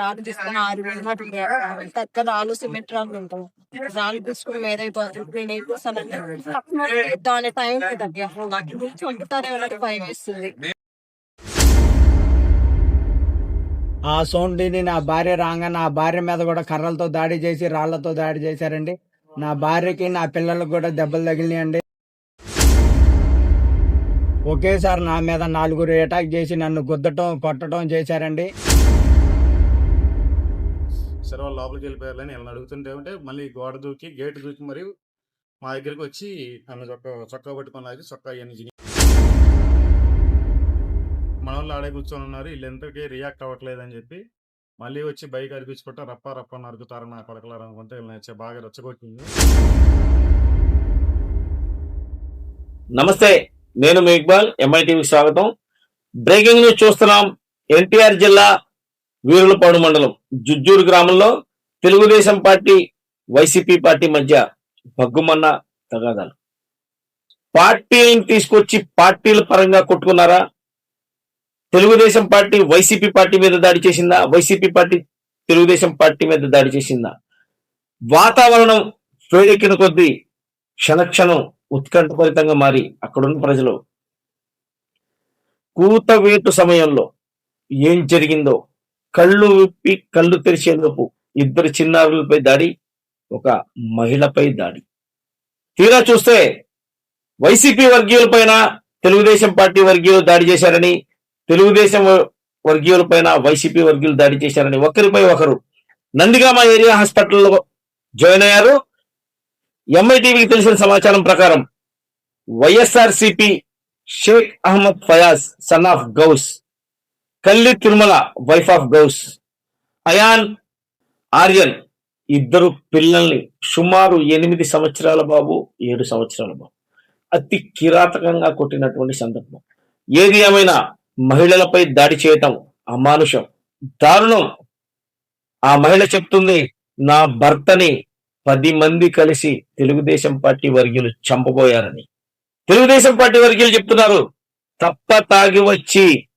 రాళ్ళు తీసుకుని ఆరు వేలు రాళ్ళు సిమెంట్ రాళ్ళు ఉంటాం రాళ్ళు తీసుకుని మీద అయిపోతుంది నేను ఏం చేస్తానంటే దాని టైం గురించి భయం వేస్తుంది. ఆ సోండిని నా భార్య రాగా నా భార్య మీద కూడా కర్రలతో దాడి చేసి రాళ్ళతో దాడి చేశారండి. నా భార్యకి నా పిల్లలకు కూడా దెబ్బలు తగిలినాయండి. ఒకేసారి నా మీద నాలుగురు అటాక్ చేసి నన్ను గుద్దటం కొట్టడం చేశారండి. సరే వాళ్ళు లోపలికి వెళ్ళిపోయారని వీళ్ళని అడుగుతుంటే ఉంటే మళ్ళీ గోడ దూకి గేట్ దూకి మరియు మా దగ్గరికి వచ్చి నన్ను చొక్క చొక్కా పట్టుకొని లాగి చొక్కా ఇవన్నీ మన వాళ్ళు ఆడే కూర్చొని ఉన్నారు. వీళ్ళెంతకీ రియాక్ట్ అవ్వట్లేదు అని చెప్పి మళ్ళీ వచ్చి బైక్ అరిపించుకుంటా రప్ప రప్ప నరుకుతారు నా కొడకలారు అనుకుంటే వీళ్ళని వచ్చి బాగా రచ్చగొట్టింది. నమస్తే నేను మీ ఇక్బాల్ ఎంఐటీవీ స్వాగతం. బ్రేకింగ్ న్యూస్ చూస్తున్నాం. ఎన్టీఆర్ జిల్లా వీరులపాడు మండలం జుజ్జూరు గ్రామంలో తెలుగుదేశం పార్టీ వైసీపీ పార్టీ మధ్య భగ్గుమన్న తగాదాలు. పార్టీని తీసుకొచ్చి పార్టీల పరంగా కొట్టుకున్నారా? తెలుగుదేశం పార్టీ వైసీపీ పార్టీ మీద దాడి చేసిందా? వైసీపీ పార్టీ తెలుగుదేశం పార్టీ మీద దాడి చేసిందా? వాతావరణం వేడెక్కిన కొద్దీ క్షణక్షణం ఉత్కంఠభరితంగా మారి అక్కడున్న ప్రజలు కూతవేటు సమయంలో ఏం జరిగిందో కళ్ళు విప్పి కళ్ళు తెరిచేందుకు ఇద్దరు చిన్నారులపై దాడి ఒక మహిళపై దాడి. తీరా చూస్తే వైసీపీ వర్గీయులపైన తెలుగుదేశం పార్టీ వర్గీయులు దాడి చేశారని తెలుగుదేశం వర్గీయులపైన వైసీపీ వర్గీయులు దాడి చేశారని ఒకరిపై ఒకరు నందిగామ ఏరియా హాస్పిటల్లో జాయిన్ అయ్యారు. ఎంఐటీవీకి తెలిసిన సమాచారం ప్రకారం YSRCP Sheikh Ahmed Fayaz son of Ghouse Kalli Tirumala wife of Ghouse Ayan Aryan ఇద్దరు పిల్లల్ని సుమారు ఎనిమిది సంవత్సరాల బాబు ఏడు సంవత్సరాల బాబు. అతి కిరాతకంగా కొట్టినటువంటి సందర్భం. ఏది ఏమైనా మహిళలపై దాడి చేయటం అమానుషం. దారుణం. ఆ మహిళ చెప్తుంది నా భర్తని పది మంది కలిసి తెలుగుదేశం పార్టీ వర్గీయులు చంపబోయారని. తెలుగుదేశం పార్టీ వర్గీయులు చెప్తున్నారు తప్ప తాగి వచ్చి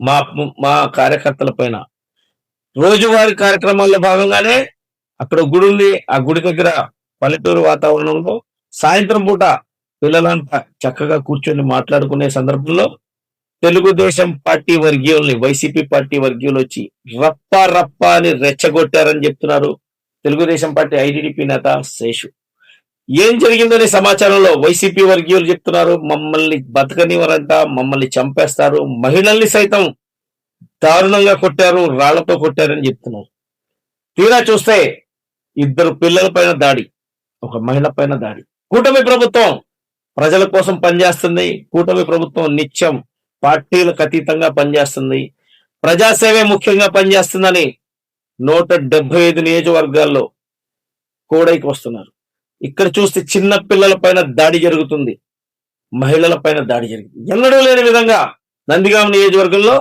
మా మా కార్యకర్తల పైన. రోజువారి కార్యక్రమాల్లో భాగంగానే అక్కడ గుడి ఉంది. ఆ గుడి దగ్గర పల్లెటూరు వాతావరణంలో సాయంత్రం పూట పిల్లలంతా చక్కగా కూర్చొని మాట్లాడుకునే సందర్భంలో తెలుగుదేశం పార్టీ వర్గీయుల్ని వైసీపీ పార్టీ వర్గీయులు వచ్చి రప్ప రప్ప అని రెచ్చగొట్టారని చెప్తున్నారు తెలుగుదేశం పార్టీ ఐడిడిపి నేత శేషు. ఏం జరిగిందనే సమాచారంలో వైసీపీ వర్గీయులు చెప్తున్నారు మమ్మల్ని బతకనివ్వరంట మమ్మల్ని చంపేస్తారు మహిళల్ని సైతం దారుణంగా కొట్టారు రాళ్ళతో కొట్టారని చెప్తున్నారు. తీరా చూస్తే ఇద్దరు పిల్లల పైన దాడి ఒక మహిళ పైన దాడి. కూటమి ప్రభుత్వం ప్రజల కోసం పనిచేస్తుంది కూటమి ప్రభుత్వం నిత్యం పార్టీలకు అతీతంగా పనిచేస్తుంది ప్రజాసేవే ముఖ్యంగా పనిచేస్తుందని నూట డెబ్బై ఐదు నియోజకవర్గాల్లో కోడైకి వస్తున్నారు. ఇక్కడ చూస్తే చిన్న పిల్లల పైన దాడి జరుగుతుంది. మహిళల పైన దాడి జరిగింది. ఎన్నడూ లేని విధంగా నందిగామ నియోజకవర్గంలో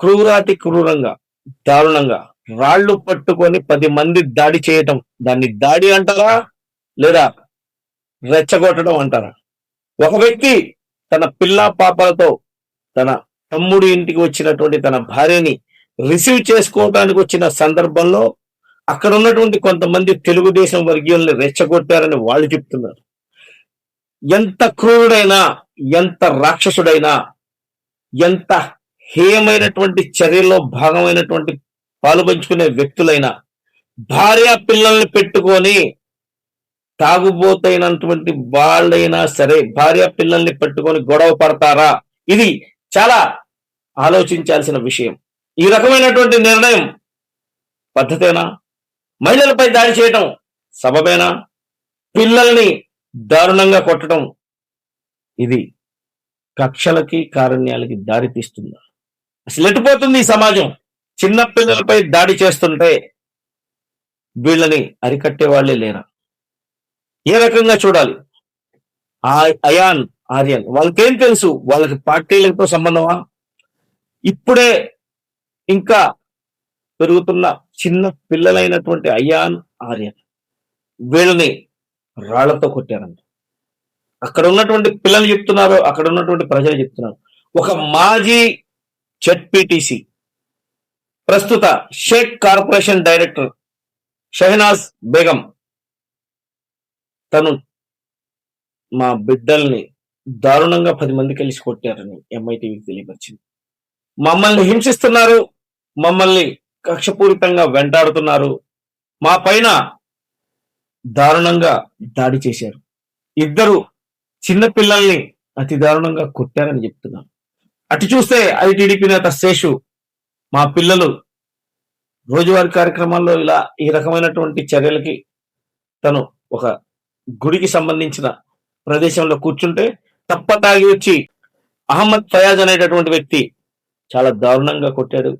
క్రూరాతి క్రూరంగా దారుణంగా రాళ్ళు పట్టుకొని పది మంది దాడి చేయటం. దాన్ని దాడి అంటారా లేదా రెచ్చగొట్టడం అంటారా? ఒక వ్యక్తి తన పిల్ల పాపలతో తన తమ్ముడి ఇంటికి వచ్చినటువంటి తన భార్యని రిసీవ్ చేసుకోవడానికి వచ్చిన సందర్భంలో అక్కడ ఉన్నటువంటి కొంతమంది తెలుగుదేశం వర్గీయుల్ని రెచ్చగొట్టారని వాళ్ళు చెప్తున్నారు. ఎంత క్రూరుడైనా ఎంత రాక్షసుడైనా ఎంత హేయమైనటువంటి చర్యల్లో భాగమైనటువంటి పాలుపంచుకునే వ్యక్తులైనా భార్య పిల్లల్ని పెట్టుకొని తాగుబోతైనటువంటి వాళ్ళైనా సరే భార్య పిల్లల్ని పెట్టుకొని గొడవ పడతారా? ఇది చాలా ఆలోచించాల్సిన విషయం. ఈ రకమైనటువంటి నిర్ణయం పద్ధతేనా? మహిళలపై దాడి చేయటం సబబేనా? పిల్లల్ని దారుణంగా కొట్టడం ఇది కక్షలకి కారుణ్యాలకి దారి తీస్తుందా? అసలు ఎటుపోతుంది ఈ సమాజం? చిన్న పిల్లలపై దాడి చేస్తుంటే వీళ్ళని అరికట్టే వాళ్ళే లేరా? ఏ రకంగా చూడాలి? ఆ అయాన్ ఆర్యన్ వాళ్ళకేం తెలుసు? వాళ్ళకి పార్టీలతో సంబంధమా? ఇప్పుడే ఇంకా పెరుగుతున్న చిన్న పిల్లలైనటువంటి అయాన్ ఆర్యన్ వీళ్ళని రాళ్ళతో కొట్టారంట. అక్కడ ఉన్నటువంటి పిల్లలు చెప్తున్నారు అక్కడ ఉన్నటువంటి ప్రజలు చెప్తున్నారు. ఒక మాజీ జెడ్పీటీసీ ప్రస్తుత షేక్ కార్పొరేషన్ డైరెక్టర్ షహనాజ్ బేగం తను మా బిడ్డల్ని దారుణంగా పది మంది కలిసి కొట్టారని ఎంఐటీవీకి తెలియపరిచింది. మమ్మల్ని హింసిస్తున్నారు మమ్మల్ని కక్షపూరితంగా వెంటాడుతున్నారు. మా పైన దారుణంగా దాడి చేశారు. ఇద్దరు చిన్న పిల్లల్ని అతి దారుణంగా కొట్టారని చెప్తున్నారు అటు చూస్తే ఐటీడీపీ నేత శేషు మా పిల్లలు రోజువారీ కార్యక్రమాల్లో ఇలా ఈ రకమైనటువంటి చర్యలకి తను ఒక గుడికి సంబంధించిన ప్రదేశంలో కూర్చుంటే తప్ప తాగి వచ్చి అహ్మద్ ఫయాజ్ అనేటటువంటి వ్యక్తి చాలా దారుణంగా కొట్టాడు.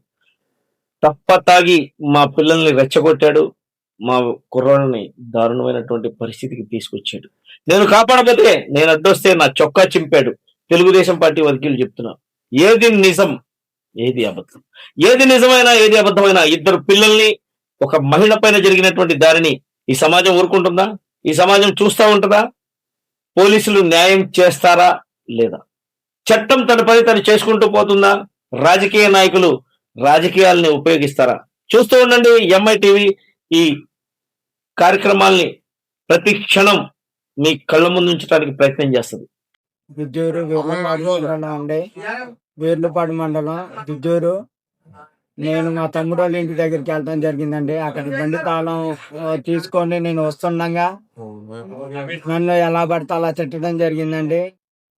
తప్ప తాగి మా పిల్లల్ని రెచ్చగొట్టాడు. మా కుర్రాళ్ళని దారుణమైనటువంటి పరిస్థితికి తీసుకొచ్చాడు. నేను కాపాడకపోతే నేను అడ్డొస్తే నా చొక్కా చింపాడు. తెలుగుదేశం పార్టీ వర్గీయులు చెప్తున్నా. ఏది నిజం ఏది అబద్ధం? ఏది నిజమైనా ఏది అబద్ధమైనా ఇద్దరు పిల్లల్ని ఒక మహిళ పైన జరిగినటువంటి దారిని ఈ సమాజం ఊరుకుంటుందా? ఈ సమాజం చూస్తూ ఉంటుందా? పోలీసులు న్యాయం చేస్తారా లేదా? చట్టం తన పని తను చేసుకుంటూ పోతుందా? రాజకీయ నాయకులు రాజకీయాలని ఉపయోగిస్తారా? చూస్తూ ఉండండి ఎంఐ టీవీ ఈ కార్యక్రమాల్ని ప్రతి క్షణం మీ కళ్ళ ముందు ఉంచడానికి ప్రయత్నం చేస్తుంది. దుద్దూరు మండలం అండి. వేర్లపాడు మండలం దుద్దూరు. నేను మా తమ్ముడు వాళ్ళ ఇంటి దగ్గరికి వెళ్ళడం జరిగిందండి. అక్కడ బండి తాళం తీసుకొని నేను వస్తుండగా నన్ను ఎలా పడితే అలా తిట్టడం జరిగిందండి.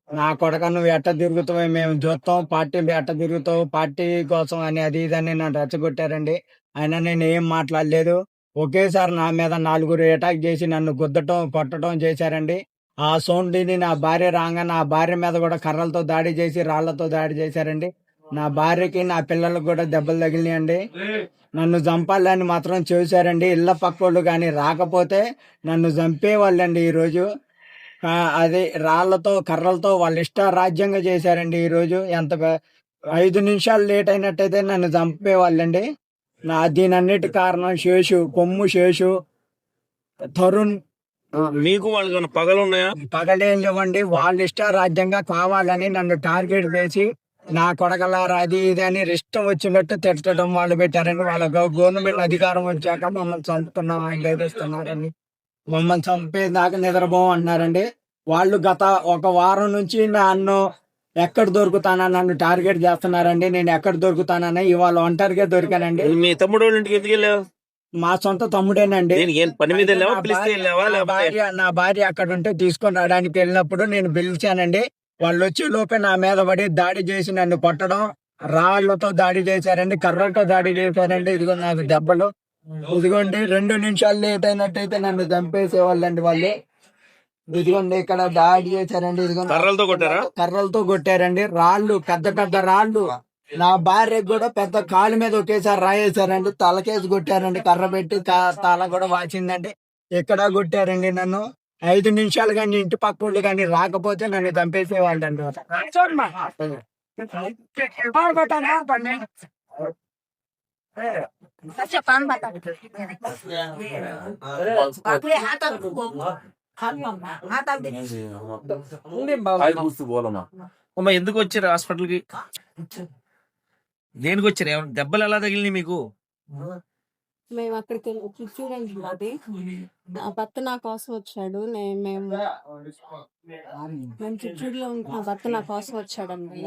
నా కొడక నువ్వు ఎట్ట తిరుగుతావు మేము చూస్తాం పార్టీ ఎట్ట తిరుగుతావు పార్టీ కోసం అని అది ఇది అని నన్ను రెచ్చగొట్టారండి. అయినా నేను ఏం మాట్లాడలేదు. ఒకేసారి నా మీద నలుగురు అటాక్ చేసి నన్ను గుద్దటం కొట్టడం చేశారండి. ఆ సౌండ్ని నా భార్య రాగా నా భార్య మీద కూడా కర్రలతో దాడి చేసి రాళ్ళతో దాడి చేశారండి. నా భార్యకి నా పిల్లలకు కూడా దెబ్బలు తగిలినాయండి. నన్ను చంపాలని మాత్రం చూశారండి. ఇళ్ళ పక్కోళ్ళు కానీ రాకపోతే నన్ను చంపేవాళ్ళండి ఈరోజు. అదే రాళ్ళతో కర్రలతో వాళ్ళ ఇష్ట రాజ్యంగా చేశారండి ఈరోజు. ఎంత ఐదు నిమిషాలు లేట్ అయినట్టయితే నన్ను చంపేవాళ్ళండి. నా దీనన్నిటి కారణం శేషు కొమ్ము శేషు తరుణ్. మీకు వాళ్ళకి పగలు ఉన్నాయా పగలేం లేవండి వాళ్ళ ఇష్ట రాజ్యంగా కావాలని నన్ను టార్గెట్ చేసి నా కొడకలారా అది ఇది అని ఇష్టం వచ్చినట్టు తిట్టడం వాళ్ళు పెట్టారండి. వాళ్ళ గవ- గవర్నమెంట్ అధికారం వచ్చాక మమ్మల్ని చంపుతున్నాం ఆయన గైస్తున్నారని మమ్మల్ని చంపేదాకా నిద్రపోం అన్నారండి వాళ్ళు గత ఒక వారం నుంచి నన్ను ఎక్కడ దొరుకుతానా నన్ను టార్గెట్ చేస్తున్నారండి. నేను ఎక్కడ దొరుకుతానని ఇవాళ ఒంటరిగా దొరికానండి. మీ తమ్ముడు ఇంటికి ఎందుకు వెళ్ళావు? మా సొంత తమ్ముడేనండి. పని మీద భార్య- నా భార్య నా భార్య అక్కడ ఉంటే తీసుకొని రావడానికి వెళ్ళినప్పుడు నేను పిలిచానండి. వాళ్ళు వచ్చే లోపే నా మీద పడి దాడి చేసి నన్ను కొట్టడం రాళ్ళతో దాడి చేశారండి కర్రలతో దాడి చేశారండి. ఇదిగో నాకు దెబ్బలు. ఇదిగోండి రెండు నిమిషాలు లేట్ అయినట్టయితే నన్ను చంపేసేవాళ్ళండి వాళ్ళు. ఇదిగోండి ఇక్కడ దాడి చేశారండి. ఇదిగో కర్రలతో కొట్టారా? కర్రలతో కొట్టారండి. రాళ్ళు పెద్ద పెద్ద రాళ్ళు. నా భార్యకు కూడా పెద్ద కాలు మీద ఒకేసారి రాయేశారండి. తలకేసి కొట్టారండి. కర్ర పెట్టి తల కూడా వాచిందండి. ఎక్కడ కొట్టారండి నన్ను. ఐదు నిమిషాలు కానీ ఇంటి పక్కలు కానీ రాకపోతే నన్ను చంపేసేవాళ్ళండి చూడమ్మా. కొట్టానా? పన్ను. అమ్మ ఎందుకు వచ్చారు హాస్పిటల్కి దేనికి వచ్చారు ఏమన్నా దెబ్బలు ఎలా తగిలినాయి మీకు మేము అక్కడికి చూడండి నా భర్త నా కోసం వచ్చాడు. నేను మేము మేము చిత్తూరులో ఉంటున్న భర్త నా కోసం వచ్చాడండి.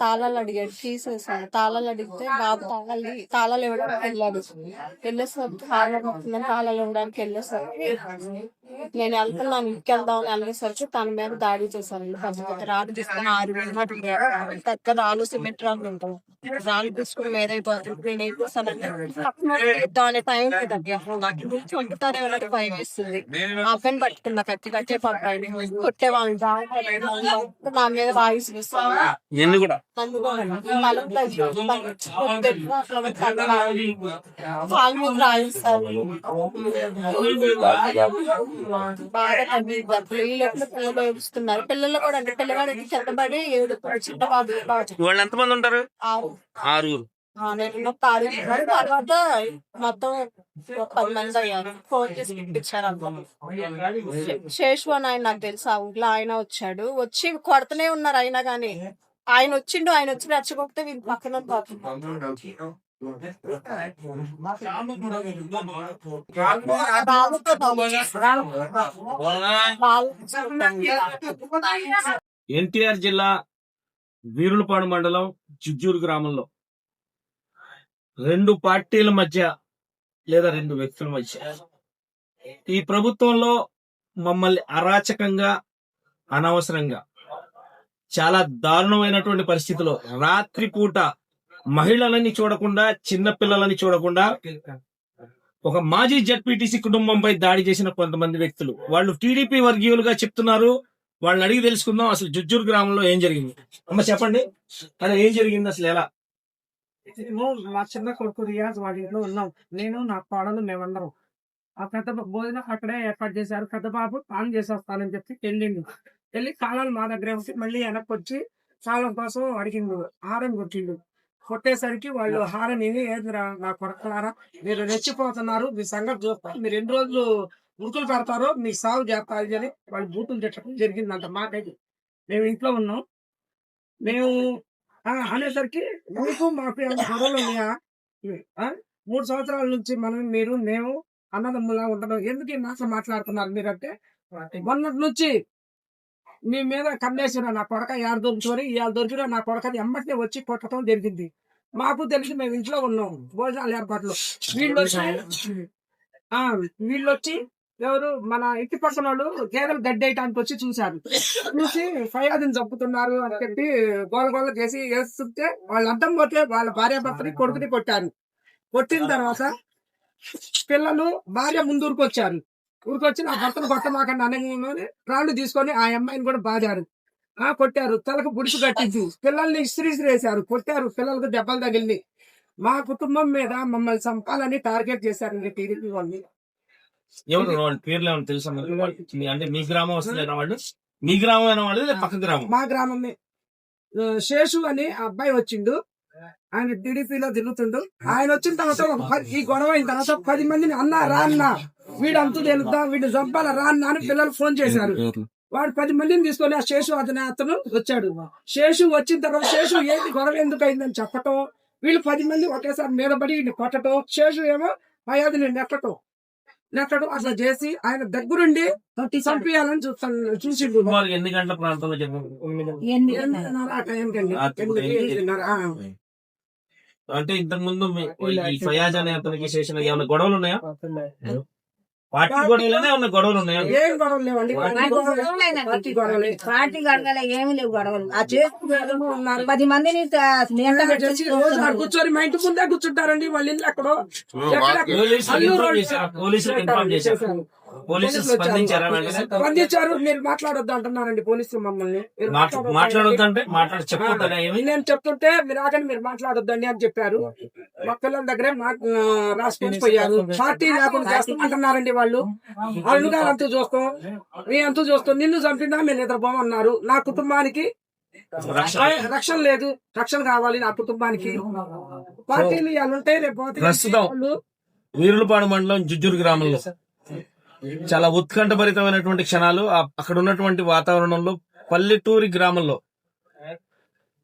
తాళాలు అడిగాడు. తీసేసాడు. తాళాలు అడిగితే బాబు తాళాలు తాళాలు ఇవ్వడానికి వెళ్ళాడు. వెళ్ళేసరికి తాళాలు వస్తుందని తాళాలు ఇవ్వడానికి వెళ్ళేసరికి నేను వెళ్తున్నాను ఇంటికి వెళ్దాం అని వెళ్ళేసరికి తన మీద దాడి చేశానండి పెద్ద రాళ్ళు తీసుకుని ఆరు వేలు పెద్ద రాళ్ళు సిమెంట్ రాళ్ళు ఉంటాం రాళ్ళు తీసుకుని మీద అయిపోతుంది నేను ఏం చేస్తానంటే పక్కన టైం లేదండి అసలు నాకు నుంచి వండుతానే ఉన్నట్టు భయం వేస్తుంది మా అబ్బాయిని పట్టుకున్న కత్తి కట్టే పడ్డాడు కొట్టే వాళ్ళు నా మీద ఎప్పుడు పిల్లలు కూడా అంటే పిల్లగాడికి చెత్తబడి ఏడు చిన్న బాబు బాబు వాళ్ళు ఎంతమంది ఉంటారు? ఆరు. ఆరుగురు. తర్వాత మొత్తం ఒక పది మంది అయ్యారు. ఫోన్ చేసి పిలిపించారు అనుకో శేషు అని ఆయన నాకు తెలుసు ఆ ఊర్లో ఆయన వచ్చాడు. వచ్చి కొడుతూనే ఉన్నారు అయినా గానీ. ఆయన వచ్చిండు ఆయన వచ్చి రెచ్చగొడితే వీళ్ళు పక్కన ఎన్టీఆర్ జిల్లా వీరులపాడు మండలం జిజ్జూరు గ్రామంలో. రెండు పార్టీల మధ్య లేదా రెండు వ్యక్తుల మధ్య. ఈ ప్రభుత్వంలో మమ్మల్ని అరాచకంగా అనవసరంగా చాలా దారుణమైనటువంటి పరిస్థితిలో రాత్రిపూట మహిళలని చూడకుండా చిన్న పిల్లలని చూడకుండా ఒక మాజీ జడ్పీటీసీ కుటుంబంపై దాడి చేసిన కొంతమంది వ్యక్తులు. వాళ్ళు టీడీపీ వర్గీయులుగా చెప్తున్నారు. వాళ్ళని అడిగి తెలుసుకుందాం అసలు జుజ్జూరు గ్రామంలో ఏం జరిగింది. అమ్మ చెప్పండి. అదే ఏం జరిగింది అసలు? ఎలా? మేము మా చిన్న కొడుకు రియాజ్ వాళ్ళ ఇంట్లో ఉన్నాం. నేను నా కోడలు మేమందరం. ఆ పెద్ద భోజనం అక్కడే ఏర్పాటు చేశారు. పెద్ద బాబు ఆన్ చేసేస్తానని చెప్పి వెళ్ళిండు. వెళ్ళి కాలాలు మా దగ్గర వచ్చి మళ్ళీ వెనక్కి వచ్చి కాలం కోసం అడిగిండు. హారం కొట్టిండు. కొట్టేసరికి వాళ్ళు హారం ఏమి ఏదిరా? నా కొడకలారా? మీరు రెచ్చిపోతున్నారు. మీ సంగతి చూస్తారు మీరు ఎన్ని రోజులు ఉరుకులు పెడతారో మీ సాగు చేస్తారు అని వాళ్ళు బూతులు తిట్టడం జరిగిందంట మాకైతే. మేము ఇంట్లో ఉన్నాం. మేము అనేసరికి మీకు మాకు గొడవలు ఉన్నాయా? మూడు సంవత్సరాల నుంచి మనం మీరు మేము అన్నదమ్ములా ఉండడం ఎందుకు ఈ మాట మాట్లాడుతున్నారు మీరంటే మొన్నటి నుంచి మీ మీద కన్నేసిన నా కొడక యాడ దొరుకుతుంది ఇవాళ దొరికిన నా కొడకని ఎమ్మటినే వచ్చి కొట్టడం జరిగింది. మాకు తెలిసి మేము ఇంట్లో ఉన్నాం. భోజనాలు ఏర్పాట్లు. వీళ్ళు వచ్చి ఆ, వీళ్ళు వచ్చి ఎవరు? మన ఇంటి పక్కన వాళ్ళు గేదెలు గడ్డేయటానికి వచ్చి చూశారు. చూసి ఫయాదిని చంపుతున్నారు అని చెప్పి గోల గోల చేసి వేస్తుంటే వాళ్ళు అర్థం పోతే వాళ్ళ భార్య భర్తని కొడుకుని కొట్టారు. కొట్టిన తర్వాత పిల్లలు భార్య ముందు ఊరుకొచ్చారు ఊరికొచ్చి నా భర్తను కొట్టమాకండి అనగానే రాళ్ళు తీసుకొని ఆ అమ్మాయిని కూడా బాధారు ఆ కొట్టారు. తలకు బుడిసి కట్టించి పిల్లల్ని ఇస్త్రీ వేశారు కొట్టారు. పిల్లలకు దెబ్బలు తగిలినాయి మా కుటుంబం మీద మమ్మల్ని చంపాలని టార్గెట్ చేశారండి టీడీపీ వాళ్ళు. ఎవరు వాళ్ళ పేర్లు ఏమైనా తెలుసా అంటే మీ గ్రామం వస్తలేనా వాళ్ళు? మీ గ్రామం అయిన వాళ్ళు పక్క గ్రామం? మా గ్రామమే. శేషు అని అబ్బాయి వచ్చిండు. ఆయన టీడీపీలో తిరుగుతుండు. ఆయన వచ్చిన తర్వాత ఈ గొడవ అయిన తర్వాత పది మందిని అన్నా రా అన్న వీడు అంతు తెలుద్దాం వీడు చంపాల రా అన్న అని పిల్లలు ఫోన్ చేశారు. వాడు పది మందిని తీసుకొని ఆ శేషు అతని అతను వచ్చాడు. శేషు వచ్చిన తర్వాత శేషు ఏంటి గొడవ ఎందుకు అయిందని చెప్పటం వీళ్ళు పది మంది ఒకేసారి మీద పడి వీడిని కొట్టడం శేషు ఏమో పయాదిని నెట్టడం నెట్టడం అట్లా చేసి ఆయన దగ్గరుండి చంపియాలని చూస్తాను చూసిండు. సుమారు ఎన్ని గంటల ప్రాంతంలో. అంటే ఇంతకు ముందు మీ- ఈ ఫయాజ్ అనే అతనికి చేసిన ఏమైనా గొడవలు ఉన్నాయా? పార్టీ గొడవలనే ఏమైనా గొడవలు ఉన్నాయా? ఏం గొడవలు లేవండి? పార్టీ గొడవలే పార్టీ గడగల ఏమి లేవు గొడవలు. ఆ చేసుకున్నారు పది మందిని కూర్చొని మా ఇంటి ముందే కూర్చుంటారండి వాళ్ళ ఇల్లు పోలీసులు ఇన్ఫార్మ్ చేశారా? పోలీసులు. స్పందించారా మీరు మాట్లాడొద్దు అంటున్నారండి పోలీసులు మమ్మల్ని. మీరు మాట్లా- మాట్లాడొద్దంటే మాట్లాడి చెప్పొద్దనే ఏమి? నేను చెప్తుంటే మీరు ఆగండి మీరు మాట్లాడొద్దండి అని చెప్పారు. మా పిల్లల దగ్గరే రాసుకొని పోయారు. పార్టీ లేకుండా చేస్తామంటున్నారండి వాళ్ళు. వాళ్ళు గారు అంతూ చూస్తాం మీ అంతూ చూస్తాం నిన్ను చంపినా మేము నిద్రపోమన్నారు నా కుటుంబానికి రక్షణ. రక్షణ లేదు. రక్షణ కావాలి నా కుటుంబానికి. పార్టీలు ఇవాళ ఉంటాయి రేపు వాళ్ళు వీరులపాడు మండలం జుజ్జూరు గ్రామంలో చాలా ఉత్కంఠభరితమైనటువంటి క్షణాలు. అక్కడ ఉన్నటువంటి వాతావరణంలో పల్లెటూరి గ్రామంలో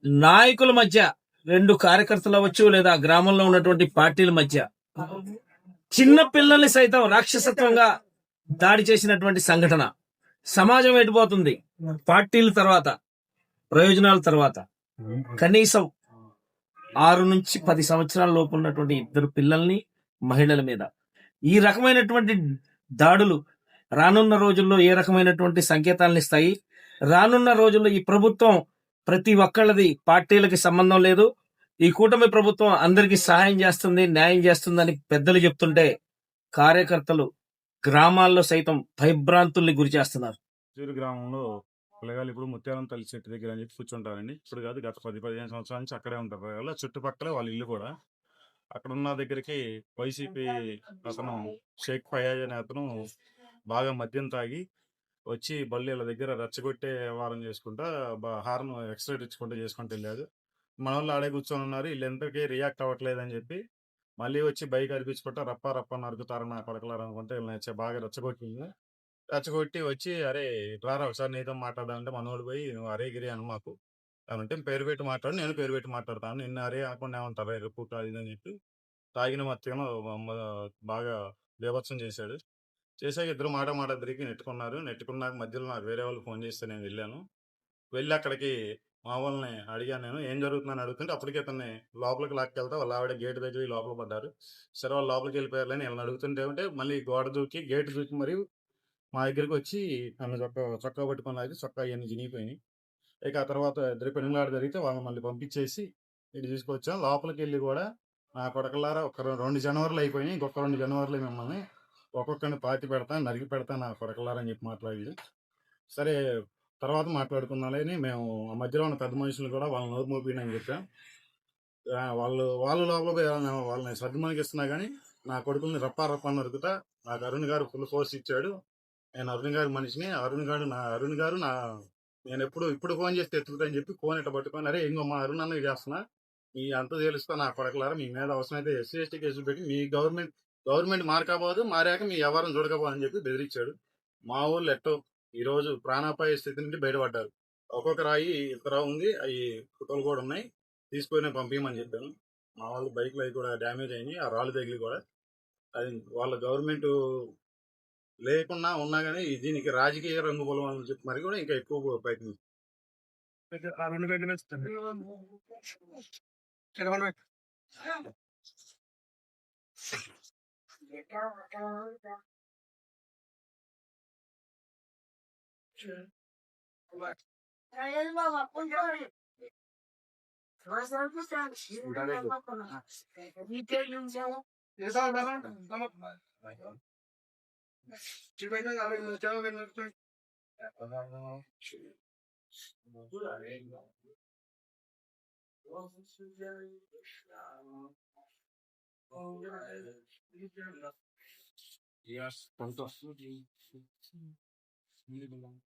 నాయకుల మధ్య రెండు కార్యకర్తలు అవ్వచ్చు లేదా గ్రామంలో ఉన్నటువంటి పార్టీల మధ్య చిన్న పిల్లల్ని సైతం రాక్షసత్వంగా దాడి చేసినటువంటి సంఘటన సమాజం ఎటుపోతుంది? పార్టీల తర్వాత ప్రయోజనాల తర్వాత కనీసం ఆరు నుంచి పది సంవత్సరాల లోపు ఉన్నటువంటి ఇద్దరు పిల్లల్ని మహిళల మీద. ఈ రకమైనటువంటి దాడులు రానున్న రోజుల్లో ఏ రకమైనటువంటి సంకేతాలను ఇస్తాయి? రానున్న రోజుల్లో ఈ ప్రభుత్వం ప్రతి ఒక్కళ్ళది పార్టీలకి సంబంధం లేదు. ఈ కూటమి ప్రభుత్వం అందరికీ సహాయం చేస్తుంది న్యాయం చేస్తుందని పెద్దలు చెప్తుంటే కార్యకర్తలు గ్రామాల్లో సైతం భయభ్రాంతుల్ని గురి చేస్తున్నారు. చిత్తూరు గ్రామంలో పిల్లగాళ్ళు ఇప్పుడు ముత్యాలం తల్లి చెట్టు దగ్గర అని చెప్పి కూర్చుంటారండి. ఇప్పుడు కాదు గత పది పదిహేను సంవత్సరాల నుంచి అక్కడే ఉంటారు వాళ్ళ చుట్టుపక్కల వాళ్ళ ఇల్లు కూడా అక్కడ ఉన్న దగ్గరికి వైసీపీ అతను షేక్ ఫయాజ్ అనే అతను బాగా మద్యం తాగి వచ్చి బల్లీల దగ్గర రెచ్చగొట్టే వ్యవహారం చేసుకుంటా బా- హార్న్ ఎక్స్ట్రా ఇచ్చుకుంటూ చేసుకుంటూ వెళ్ళాడు. మన వాళ్ళు ఆడే కూర్చొని ఉన్నారు వీళ్ళు ఎంతకీ రియాక్ట్ అవ్వట్లేదని చెప్పి మళ్ళీ వచ్చి బైక్ అరిపించుకుంటా రప్ప రప్ప నరుకుతారు నా కొడకలారు అనుకుంటే వీళ్ళని బాగా రెచ్చగొట్టింది రెచ్చగొట్టి వచ్చి అరే రారా ఒకసారి నీతో మాట్లాడదామంటే మనోడు పోయి అరే గిరి అని మాకు. అంటే పేరు పెట్టి మాట్లాడు నేను పేరు పెట్టి మాట్లాడతాను. నిన్న అరే ఆకుండా ఏమంటారు రేపు అది అని చెప్పి తాగిన మత్తుగా బాగా బేభత్సం చేశాడు. చేశాక ఇద్దరు మాట మాట తిరిగి నెట్టుకున్నారు. నెట్టుకున్నాక మధ్యలో నాకు వేరే వాళ్ళు ఫోన్ చేస్తే నేను వెళ్ళాను. వెళ్ళి అక్కడికి మా వాళ్ళని అడిగాను నేను ఏం జరుగుతుందని అడుగుతుంటే అప్పటికే అతన్ని లోపలికి లాక్కెళ్తా వాళ్ళ ఆవిడ గేట్ దగ్గర లోపల పడ్డారు. సరే వాళ్ళు లోపలికి వెళ్ళిపోయారని వీళ్ళని అడుగుతుంటే అంటే మళ్ళీ గోడ దూకి గేట్ దూకి మరి మా దగ్గరికి వచ్చి నన్ను చొక్కా చొక్కా పట్టుకుని లాగి చొక్కా ఇవన్నీ చినిగిపోయినాయి ఇక ఆ తర్వాత ఇద్దరు పెనులాడ జరిగితే వాళ్ళని మళ్ళీ పంపించేసి ఇటు తీసుకొచ్చాం. లోపలికి వెళ్ళి కూడా నా కొడకలారా ఒక రెండు జనవరిలు అయిపోయినాయి. ఇంకొక రెండు జనవరిలో మిమ్మల్ని ఒక్కొక్కరిని పాతి పెడతా నరికి పెడతా నా కొడకలారా అని చెప్పి మాట్లాడి సరే తర్వాత మాట్లాడుకున్నాలని మేము ఆ మధ్యలో ఉన్న పెద్ద మనుషులు కూడా వాళ్ళని నోరు మోపిన అని చెప్పాం. వాళ్ళు వాళ్ళ లోపల వాళ్ళని వాళ్ళని కానీ నా కొడుకుల్ని రప్పా రప్పా నరుకుతా నాకు అరుణ్ గారు ఫుల్ ఫోర్స్ ఇచ్చాడు. నేను అరుణ్ గారి మనిషిని అరుణ్ గారు నా అరుణ్ గారు నా నేను ఎప్పుడు ఇప్పుడు ఫోన్ చేస్తే ఎత్తుకుతా అని చెప్పి ఫోన్ ఇట్లా పట్టుకొని అరే ఇంకో మా అరుణ్ చేస్తున్నా. మీ అంత తెలుస్తా నా కొడకలారా మీ మీద అవసరమైతే ఎస్సీ ఎస్టీ కేసులు పెట్టి మీ గవర్నమెంట్ గవర్నమెంట్ మారకపోదు మారాక మీ వ్యవహారం చూడకపోదని చెప్పి బెదిరించాడు. మా ఊళ్ళు ఎట్టో ఈరోజు ప్రాణాపాయ స్థితి నుండి బయటపడ్డారు. ఒక్కొక్క రాయి ఇతర ఉంది అవి ఫోటోలు కూడా ఉన్నాయి. తీసుకొని పంపించమని చెప్పాను. మా వాళ్ళు బైక్లు అవి కూడా డ్యామేజ్ అయినాయి ఆ రాళ్ళు తగిలి కూడా. అది వాళ్ళ గవర్నమెంట్ లేకున్నా ఉన్నా కానీ దీనికి రాజకీయ రంగు పొలం అని చెప్పి మరి కూడా ఇంకా ఎక్కువ ప్రయత్నం 这边看那个加那个那个，哎，刚刚刚刚去，我做点这个。Yes，你的吗？